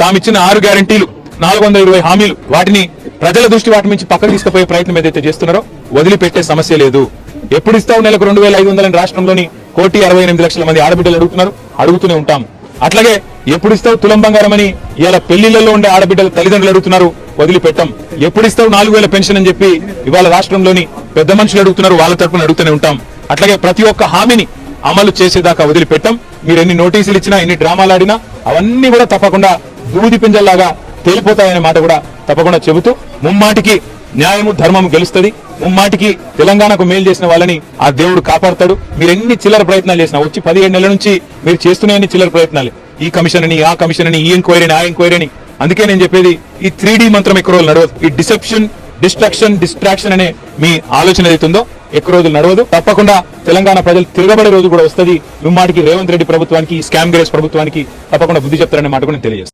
తామిచ్చిన ఆరు గ్యారంటీలు నాలుగు వందల ఇరవై హామీలు వాటిని ప్రజల దృష్టి వాటి నుంచి పక్కకు తీసుకుపోయే ప్రయత్నం ఏదైతే చేస్తున్నారో వదిలిపెట్టే సమస్య లేదు. ఎప్పుడు ఇస్తావు? నెలకు రెండు వేల ఐదు వందలని రాష్ట్రంలోని కోటి అరవై ఎనిమిది లక్షల మంది ఆడబిడ్డలు అడుగుతున్నారు అడుగుతూనే ఉంటాం అట్లాగే ఎప్పుడు ఇస్తావు తులం బంగారం అని ఇలా పెళ్ళిళ్ళలో ఉండే ఆడబిడ్డల తల్లిదండ్రులు అడుగుతున్నారు వదిలిపెట్టాం. ఎప్పుడు ఇస్తావు నాలుగు వేల పెన్షన్ అని చెప్పి ఇవాళ రాష్ట్రంలోని పెద్ద మనుషులు అడుగుతున్నారు వాళ్ళ తరఫున అడుగుతూనే ఉంటాం. అట్లాగే ప్రతి ఒక్క హామీని అమలు చేసేదాకా వదిలిపెట్టాం. మీరు ఎన్ని నోటీసులు ఇచ్చినా ఎన్ని డ్రామాలు ఆడినా అవన్నీ కూడా తప్పకుండా దూది పింజల్లాగా తేలిపోతాయనే మాట కూడా తప్పకుండా చెబుతూ ముమ్మాటికి న్యాయము ధర్మము గెలుస్తుంది. ముమ్మాటికి తెలంగాణకు మేలు చేసిన వాళ్ళని ఆ దేవుడు కాపాడతాడు. మీరు ఎన్ని చిల్లర ప్రయత్నాలు చేసినా వచ్చి పదిహేడు నెలల నుంచి మీరు చేస్తున్న ఎన్ని చిల్లర ప్రయత్నాలు. ఈ కమిషన్ అని ఆ కమిషన్ అని ఈ ఎంక్వైరీని ఆ ఎంక్వైరీని. అందుకే నేను చెప్పేది ఈ త్రీ మంత్రం ఎక్కువ రోజులు నడవదు. ఈ డిసెప్షన్ డిస్ట్రాక్షన్ డిస్ట్రాక్షన్ అనే మీ ఆలోచన ఏదైతుందో ఎక్కువ రోజులు నడవదు. తప్పకుండా తెలంగాణ ప్రజలు తిరగబడే రోజు కూడా వస్తుంది. ముమ్మాటికి రేవంత్ రెడ్డి ప్రభుత్వానికి ఈ స్కామ్ గ్రేస్ ప్రభుత్వానికి తప్పకుండా బుద్ధి చెప్తారనే మాట కూడా తెలియజేస్తాను.